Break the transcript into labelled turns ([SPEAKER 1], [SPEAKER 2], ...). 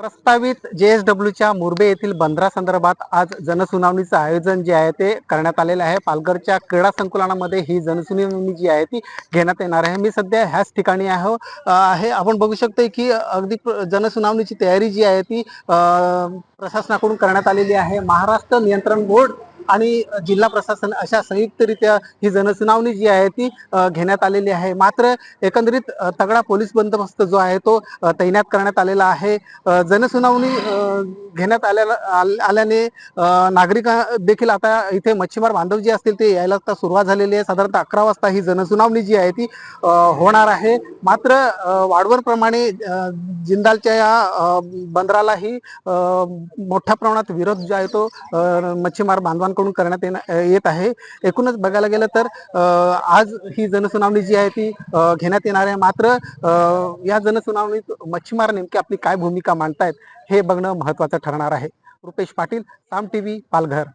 [SPEAKER 1] प्रस्तावित जेएसडब्ल्यूच्या मुरबे येथील बंदरासंदर्भात आज जनसुनावणीचं आयोजन जे आहे ते करण्यात आलेलं आहे. पालघरच्या क्रीडा संकुलनामध्ये ही जनसुनावणी जी आहे ती घेण्यात येणार आहे. मी सध्या ह्याच ठिकाणी आहे आहे. आपण बघू शकतो की अगदी जनसुनावणीची तयारी जी आहे ती प्रशासनाकडून करण्यात आलेली आहे. महाराष्ट्र नियंत्रण बोर्ड आणि जिल्हा प्रशासन अशा संयुक्तरित्या ही जनसुनावणी जी आहे ती घेण्यात आलेली आहे. मात्र एकंदरीत तगडा पोलीस बंदोबस्त जो आहे तो तैनात करण्यात आलेला आहे. जनसुनावणी घेण्यात आल्या आल्याने नागरिक देखील आता इथे मच्छीमार बांधव जे असतील ते यायला आता सुरुवात झालेली आहे. साधारणतः अकरा वाजता ही जनसुनावणी जी आहे ती होणार आहे. मात्र अ, वाढवणप्रमाणे जिंदालच्या या बंदरालाही मोठ्या प्रमाणात विरोध जो आहे तो मच्छीमार बांधवांकडून करण्यात येणार येत आहे. एकूणच बघायला गेलं तर आज ही जनसुनावणी जी आहे ती घेण्यात येणार आहे. मात्र या जनसुनावणीत मच्छीमार नेमकी आपली काय भूमिका मांडतायत हे बघणं महत्वाचं ठरणार आहे. रुपेश पाटील साम टीव्ही पालघर.